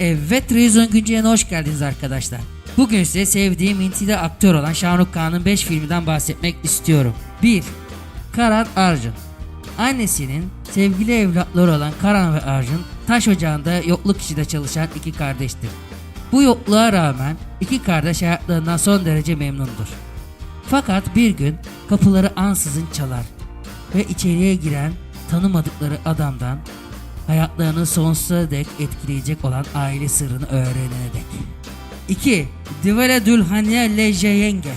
Evet Televizyon Güncel'ine hoş geldiniz arkadaşlar. Bugün size sevdiğim intide aktör olan Shahrukh Khan'ın 5 filminden bahsetmek istiyorum. 1. Karan Arjun Annesinin sevgili evlatları olan Karan ve Arjun taş ocağında yokluk işinde çalışan iki kardeştir. Bu yokluğa rağmen iki kardeş hayatlarından son derece memnundur. Fakat bir gün kapıları ansızın çalar ve içeriye giren tanımadıkları adamdan hayatlarını sonsuza dek etkileyecek olan aile sırrını öğrenene dek. 2. Divale Dulhania Lejeyenge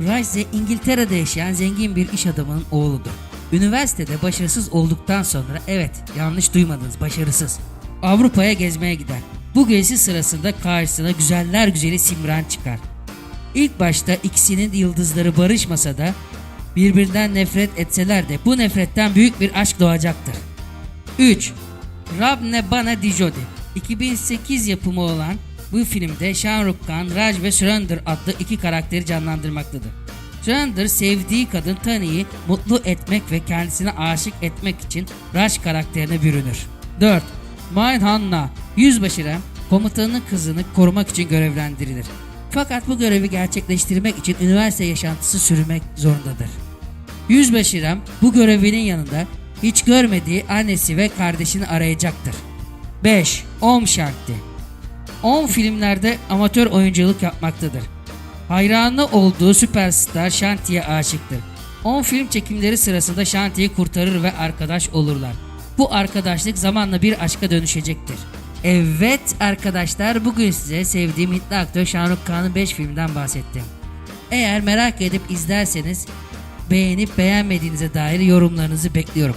Rice İngiltere'de yaşayan zengin bir iş adamının oğludur. Üniversitede başarısız olduktan sonra evet yanlış duymadınız başarısız. Avrupa'ya gezmeye gider. Bu gezi sırasında karşısına güzeller güzeli Simran çıkar. İlk başta ikisinin yıldızları barışmasa da birbirinden nefret etseler de bu nefretten büyük bir aşk doğacaktır. 3. Rab ne bana dijodi 2008 yapımı olan bu filmde Shahrukh Khan, Raj ve Surinder adlı iki karakteri canlandırmaktadır. Surinder sevdiği kadın Tani'yi mutlu etmek ve kendisine aşık etmek için Raj karakterine bürünür. 4. Main Hanna, Yüzbaşı Rem, komutanının kızını korumak için görevlendirilir. Fakat bu görevi gerçekleştirmek için üniversite yaşantısı sürmek zorundadır. Yüzbaşı Ram bu görevinin yanında hiç görmediği annesi ve kardeşini arayacaktır. 5. Om Shanti Om filmlerde amatör oyunculuk yapmaktadır. Hayranı olduğu süperstar Shanti'ye aşıktır. Om film çekimleri sırasında Shanti'yi kurtarır ve arkadaş olurlar. Bu arkadaşlık zamanla bir aşka dönüşecektir. Evet arkadaşlar bugün size sevdiğim Hintli aktör Shahrukh Khan'ın 5 filmden bahsettim. Eğer merak edip izlerseniz beğenip beğenmediğinize dair yorumlarınızı bekliyorum.